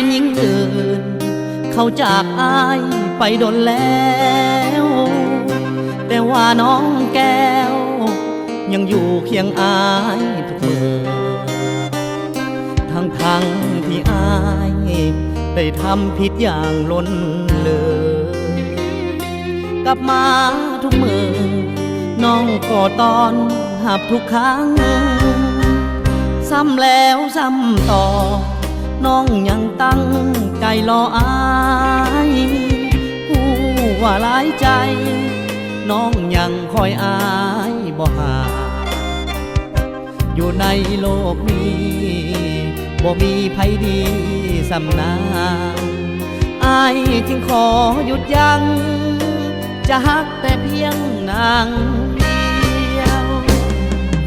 เป็นหญิงอื่น เขาจากอายไปโดนแล้ว แต่ว่าน้องแก้ว ยังอยู่เคียงอายทุกเมื่อทั้งทั้งที่อาย ได้ทำผิดอย่างล้นเลยกลับมาทุกเมื่อน้องก็ตอนหับทุกครั้ง ซ้ำแล้วซ้ำต่อ น้องยังตั้งใจรออายผู้ว่าหลายใจ น้องยังคอยอายบ่หาอยู่ในโลกนี้บ่มีไผดีสำนางอายจึงขอหยุดยัง้งจะฮักแต่เพียงนางเดียว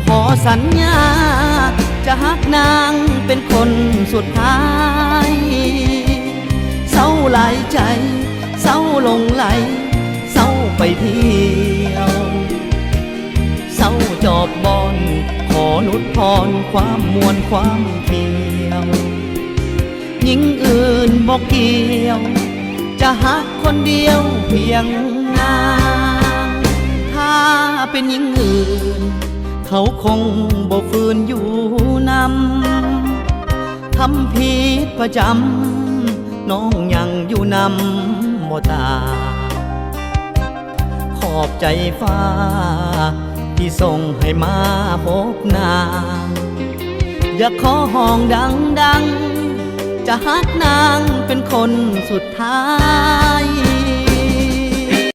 ขอสัญญา จะฮักนางเป็นคนสุดท้ายเศร้าหลายใจเศร้าลงไหลเศร้าไปเที่ยวเศร้าจอบบอนขอหลุดพรความมวลความเที่ยวหญิงอื่นบอกเกี่ยว จะหักคนเดียวเพียงนางถ้าเป็นหญิงอื่น เขาคงบ่ฟื้นอยู่นำทำผิดประจำน้องยังอยู่นำบ่ตา ขอบใจฟ้า ที่ส่งให้มาพบนางอย่าขอห้องดังดังๆจะฮักนางเป็นคนสุดท้าย